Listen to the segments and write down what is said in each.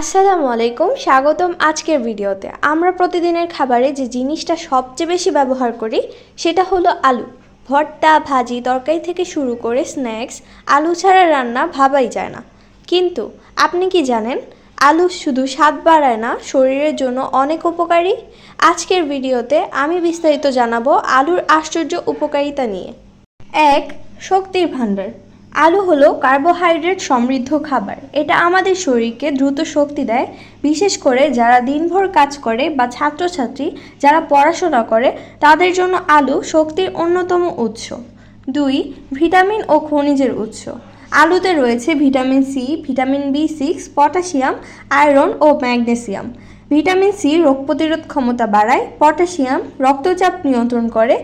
আসসালামু আলাইকুম, স্বাগতম আজকের ভিডিওতে। আমরা প্রতিদিনের খাবারে যে জিনিসটা সবচেয়ে বেশি ব্যবহার করি, সেটা হলো আলু। ভর্তা, ভাজি, তরকারি থেকে শুরু করে স্ন্যাক্স, আলু ছাড়া রান্না ভাবাই যায় না। কিন্তু আপনি কি জানেন, আলু শুধু স্বাদ বাড়ায় না, শরীরের জন্য অনেক উপকারী? আজকের ভিডিওতে আমি বিস্তারিত জানাব আলুর আশ্চর্য উপকারিতা নিয়ে। এক, শক্তির ভাণ্ডার। আলু হলো কার্বোহাইড্রেট সমৃদ্ধ খাবার। এটা আমাদের শরীরকে দ্রুত শক্তি দেয়, বিশেষ করে যারা দিনভর কাজ করে বা ছাত্রছাত্রী যারা পড়াশোনা করে, তাদের জন্য আলু শক্তির অন্যতম উৎস। দুই, ভিটামিন ও খনিজের উৎস। আলুতে রয়েছে vitamin C, vitamin B six, potassium, iron ও ম্যাগনেসিয়াম। ভিটামিন সি রোগ প্রতিরোধ ক্ষমতা বাড়ায়, পটাশিয়াম রক্তচাপ নিয়ন্ত্রণ করে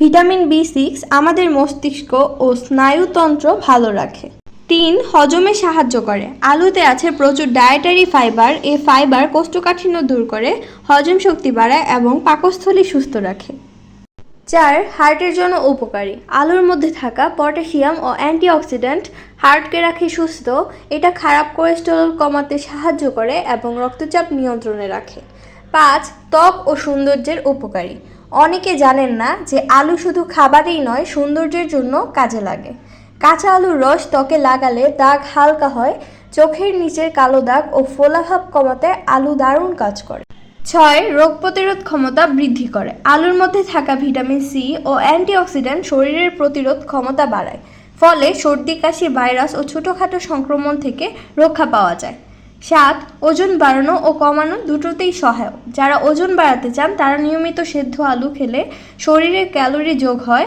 ভিটামিন বি সিক্স আমাদের মস্তিষ্ক ও স্নায়ুতন্ত্র ভালো রাখে। তিন, হজমে সাহায্য করে। আলুতে আছে প্রচুর ডায়েটারি ফাইবার এই ফাইবার কোষ্ঠকাঠিন্য দূর করে, হজম শক্তি বাড়ায় এবং পাকস্থলী সুস্থ রাখে। চার, হার্টের জন্য উপকারী। আলুর মধ্যে থাকা পটাশিয়াম ও অ্যান্টিঅক্সিডেন্ট হার্টকে রাখে সুস্থ, এটা খারাপ কোলেস্টেরল কমাতে সাহায্য করে এবং রক্তচাপ নিয়ন্ত্রণে রাখে। পাঁচ, ত্বক ও সৌন্দর্যের উপকারী। অনেকে জানেন না যে আলু শুধু খাবারেই নয়, সৌন্দর্যের জন্য কাজে লাগে। কাঁচা আলুর রস ত্বকে লাগালে দাগ হালকা হয়, চোখের নিচের কালো দাগ ও ফোলাভাব কমাতে আলু দারুণ কাজ করে। ছয়, রোগ প্রতিরোধ ক্ষমতা বৃদ্ধি করে। আলুর মধ্যে থাকা ভিটামিন সি ও অ্যান্টিঅক্সিডেন্ট শরীরের প্রতিরোধ ক্ষমতা বাড়ায়। ফলে সর্দি, কাশি, ভাইরাস ও ছোটোখাটো সংক্রমণ থেকে রক্ষা পাওয়া যায়। সাত ওজন বাড়ানো ও কমানো দুটোতেই সহায়ক। যারা ওজন বাড়াতে চান, তারা নিয়মিত সেদ্ধ আলু খেলে শরীরে ক্যালোরি যোগ হয়।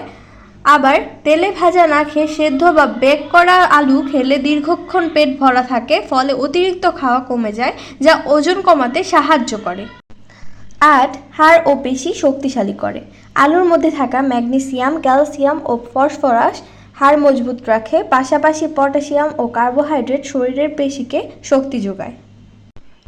আবার তেলে ভাজা না খেয়ে সেদ্ধ বা বেক করা আলু খেলে দীর্ঘক্ষণ পেট ভরা থাকে, ফলে অতিরিক্ত খাওয়া কমে যায়, যা ওজন কমাতে সাহায্য করে। আট, হাড় ও পেশি শক্তিশালী করে। আলুর মধ্যে থাকা ম্যাগনেসিয়াম, ক্যালসিয়াম ও ফসফরাস হাড় মজবুত রাখে, পাশাপাশি পটাশিয়াম ও কার্বোহাইড্রেট শরীরের পেশিকে শক্তি যোগায়।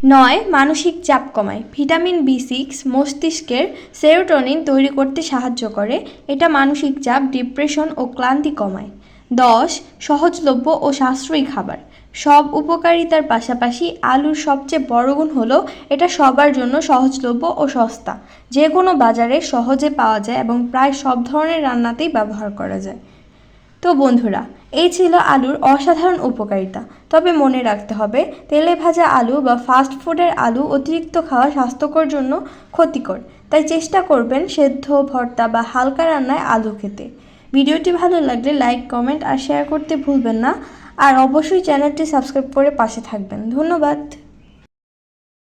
নয়, মানসিক চাপ কমায়। ভিটামিন বি সিক্স মস্তিষ্কের সেরোটোনিন তৈরি করতে সাহায্য করে। এটা মানসিক চাপ, ডিপ্রেশন ও ক্লান্তি কমায়। দশ, সহজলভ্য ও সাশ্রয়ী খাবার। সব উপকারিতার পাশাপাশি আলুর সবচেয়ে বড় গুণ হলো, এটা সবার জন্য সহজলভ্য ও সস্তা। যে কোনো বাজারে সহজে পাওয়া যায় এবং প্রায় সব ধরনের রান্নাতেই ব্যবহার করা যায়। তো বন্ধুরা, এই ছিল আলুর অসাধারণ উপকারিতা। তবে মনে রাখতে হবে, তেলে ভাজা আলু বা ফাস্ট ফুডের আলু অতিরিক্ত খাওয়া স্বাস্থ্যকর জন্য ক্ষতিকর। তাই চেষ্টা করবেন সেদ্ধ, ভর্তা বা হালকা রান্নায় আলু খেতে। ভিডিওটি ভালো লাগলে লাইক কমেন্ট আর শেয়ার করতে ভুলবেন না। আর অবশ্যই চ্যানেলটি সাবস্ক্রাইব করে পাশে থাকবেন। ধন্যবাদ।